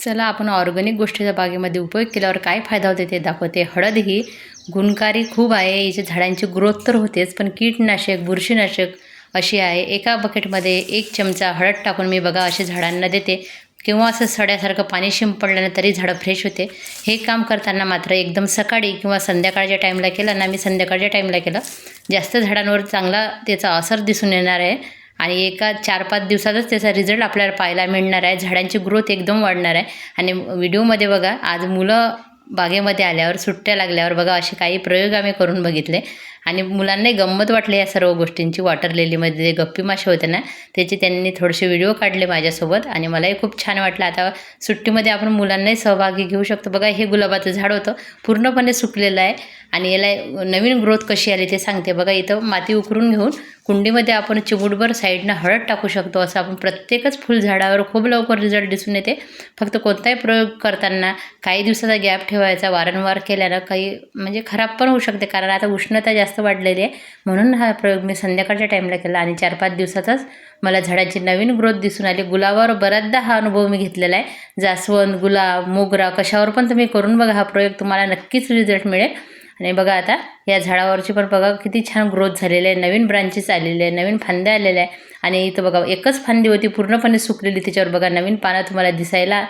चला आपण ऑर्गॅनिक गोष्टीचा बागेमध्ये उपयोग केल्यावर काय फायदा होते ते दाखवते. हळद ही गुणकारी खूप आहे. याच्या झाडांची ग्रोथ तर होतेच पण कीटनाशक बुरशीनाशक अशी आहे. एका बकेटमध्ये एक चमचा हळद टाकून मी बघा असे झाडांना देते. किंवा असं सड्यासारखं पाणी शिंपडल्यानं तरी झाडं फ्रेश होते. हे काम करताना मात्र एकदम सकाळी किंवा संध्याकाळच्या टाईमला केलं ना मी संध्याकाळच्या टाईमला केलं जास्त झाडांवर चांगला त्याचा असर दिसून येणार आहे. आणि एका चार पाच दिवसातच त्याचा रिझल्ट आपल्याला पाहायला मिळणार आहे. झाडांची ग्रोथ एकदम वाढणार आहे. आणि व्हिडिओमध्ये बघा आज मुलं बागेमध्ये आल्यावर सुट्ट्या लागल्यावर बघा असे काही प्रयोग आम्ही करून बघितले. आणि मुलांनाही गंमत वाटली या सर्व गोष्टींची वॉटर लेलीमध्ये जे गप्पी मासे होते ना त्याचे त्यांनी थोडेसे व्हिडिओ काढले माझ्यासोबत आणि मलाही खूप छान वाटलं. आता सुट्टीमध्ये आपण मुलांनाही सहभागी घेऊ शकतो. बघा हे गुलाबाचं झाड होतं पूर्णपणे सुकलेलं आहे आणि याला नवीन ग्रोथ कशी आली ते सांगते. बघा इथं माती उकरून घेऊन कुंडीमध्ये आपण चिमूटभर साईडनं हळद टाकू शकतो. असं आपण प्रत्येकच फुलझाडावर खूप लवकर रिझल्ट दिसून येते. फक्त कोणताही प्रयोग करताना काही दिवसाचा गॅप ठेवायचा वारंवार केल्यानं काही म्हणजे खराब पण होऊ शकते. कारण आता उष्णता जास्त जास्त वाढलेली आहे. म्हणून हा प्रयोग मी संध्याकाळच्या टाईमला केला आणि चार पाच दिवसातच मला झाडाची नवीन ग्रोथ दिसून आली. गुलाबावर बऱ्याचदा हा अनुभव मी घेतलेला आहे. जास्वंद गुलाब मोगरा कशावर पण तुम्ही करून बघा हा प्रयोग तुम्हाला नक्कीच रिझल्ट मिळेल. आणि बघा आता या झाडावरची पण बघा किती छान ग्रोथ झालेली आहे. नवीन ब्रांचेस आलेले आहे नवीन फांद्या आलेल्या आहे आणि इथं बघा एकच फांदी होती पूर्णपणे सुकलेली. त्याच्यावर बघा नवीन पानं तुम्हाला दिसायला